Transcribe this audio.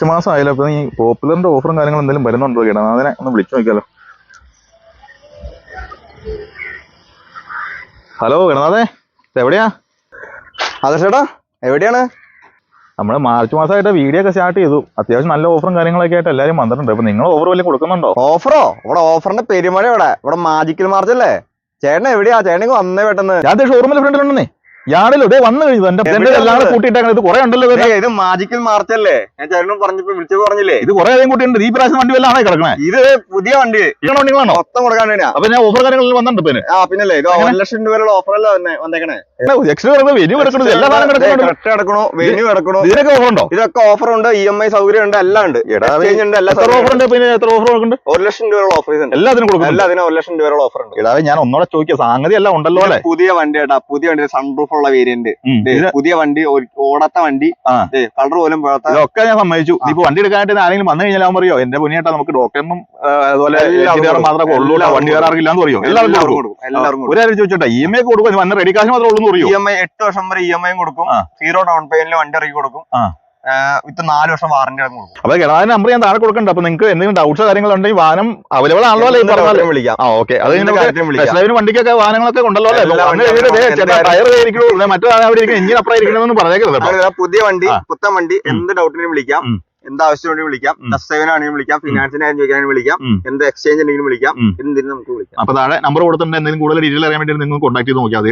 March മാസം ആയാലും അപ്പൊ ഈ പോപ്പുലറിന്റെ ഓഫറും കാര്യങ്ങളും എന്തെങ്കിലും വരുന്നുണ്ടോ കേട്ടോ? അതിനെ ഒന്ന് വിളിച്ചു നോക്കിയാലോ. ഹലോ ഗണനാഥേ എവിടെയാ അതെ ചേട്ടാ എവിടെയാണ്? നമ്മൾ മാർച്ച് മാസമായിട്ട് വീഡിയോ ഒക്കെ സ്റ്റാർട്ട് ചെയ്തു. അത്യാവശ്യം നല്ല ഓഫറും കാര്യങ്ങളൊക്കെ ആയിട്ട് എല്ലാവരും വന്നിട്ടുണ്ട്. അപ്പൊ നിങ്ങൾ ഓഫർ വല്ലതും കൊടുക്കുന്നുണ്ടോ? ഓഫറോ? ഇവിടെ ഓഫറിന്റെ പെരുമഴ ഇവിടെ. ഇവിടെ മാജിക്കൽ മാർച്ച് അല്ലേ? ചേട്ടൻ എവിടെയാ? ചേട്ടൻ വന്നേ പെട്ടെന്ന്. ഞാൻ ഷോറൂമിൽ ഫ്രണ്ടിലുണ്ടെന്നേ ഇതേ വന്നു കഴിഞ്ഞു. എന്റെ എല്ലാം കൂടെ? ഇത് കുറെ ഉണ്ടല്ലോ ഇത്. മാജിക്കൽ മാർച്ചല്ലേ? ഞാൻ ചേട്ടനും പറഞ്ഞപ്പോ വിളിച്ചു പറഞ്ഞില്ലേ? ഇത് കുറെ അധികം കൂട്ടിയുണ്ട് ഈ പ്രാവശ്യം വണ്ടി വല്ല ആണോ കിടക്കണേ. ഇത് പുതിയ വണ്ടി. ഇങ്ങനെ വണ്ടികളാണോ മൊത്തം കൊടുക്കാൻ വേണ്ടിയാ. അപ്പൊ ഞാൻ ഓഫർ കാര്യങ്ങളിൽ വന്നിട്ടുണ്ട് പിന്നെ ആ പിന്നല്ലേ ഇത് ഒരു ലക്ഷം രൂപയുള്ള വന്നെ വന്നേക്കണേ? ഇതൊക്കെ ഓഫർ ഉണ്ട് ഇ എം ഐ സൗകര്യം ഉണ്ട് എല്ലാം ഉണ്ട്. ഒരു ലക്ഷം രൂപയുള്ള ഓഫർ എല്ലാത്തിനും കൊടുക്കും എല്ലാത്തിനും ഒരു ലക്ഷം രൂപയുള്ള ഓഫർ ഉണ്ട്. ഇടാവേ ഞാൻ ഒന്നോടെ ചോദിക്കുക സംഗതി എല്ലാം ഉണ്ടല്ലോ അല്ലെ? പുതിയ വണ്ടി കേട്ടാ പുതിയ വണ്ടി സൺറൂഫ് ഉള്ള വേരിയന്റ് പുതിയ വണ്ടി ഓടാത്ത വണ്ടി. കളർ പോലും ഒക്കെ ഞാൻ സമ്മതിച്ചു. ഇപ്പൊ വണ്ടി എടുക്കാനായിട്ട് ആരെങ്കിലും വന്നു കഴിഞ്ഞാൽ അവൻ പറയോ എന്റെ മുന്നേട്ടാ നമുക്ക് ഡോക്ടറിനും അതുപോലെ മാത്രമേ ഉള്ളൂ വണ്ടി വേറെ ആർക്കില്ല എന്ന് പറയോ? എല്ലാവർക്കും കൊടുക്കും. എല്ലാവർക്കും ഒരു കാര്യം ചോദിച്ചോട്ടെ ഇ എം ഐ കൊടുക്കും വന്ന റെഡി കാശ് മാത്രമേ ഉള്ളൂ എന്ന് പറയോ ഇ എം ഐ എട്ട് വർഷം വരെ ഇ എം ഐ കൊടുക്കും സീറോ ഡൗൺ പേയ്മെന്റിൽ വണ്ടി ഇറക്കി കൊടുക്കും. വിത്ത് നാല് വർഷം വാറന്റി കൊടുക്കും അപ്പൊ ഗതാഗത നമ്പർ ഞാൻ താഴെ കൊടുക്കണ്ട. അപ്പൊ നിങ്ങൾക്ക് എന്തെങ്കിലും ഡൗട്ട്സ് കാര്യങ്ങളുണ്ടെങ്കിൽ വാഹനം അവൈലബിൾ ആണല്ലോ അല്ലേ പറഞ്ഞാലും? എന്ത് വിളിക്കാം. ആ ഓക്കെ അത് കാര്യം വണ്ടിക്കൊക്കെ വാഹനങ്ങളൊക്കെ ഉണ്ടല്ലോ ടയർ മറ്റേ അവിടെ എഞ്ചിൻ അപ്പുറം ഇരിക്കണമെന്ന് പറഞ്ഞേക്കരുത് പുതിയ വണ്ടി. പുത്തൻ വണ്ടി എന്ത് ഡൗട്ടിനും വിളിക്കാം. എന്ത് ആവശ്യം വേണമെങ്കിലും വിളിക്കാം. ആണെങ്കിലും വിളിക്കാം. ഫിനാൻസിന് ആയിരുന്നു ചോദിക്കാനും വിളിക്കാം. എന്ത് എക്സ്ചേഞ്ച് ഉണ്ടെങ്കിലും വിളിക്കാം. എന്തിനും നമുക്ക് വിളിക്കാം. അപ്പൊ താഴെ നമ്പർ കൊടുത്തിട്ടുണ്ട്. എന്തെങ്കിലും കൂടുതൽ ഡീറ്റെയിൽ അറിയാൻ വേണ്ടി നിങ്ങൾ കോൺടാക്ട് ചെയ്ത് നോക്കിയാൽ മതി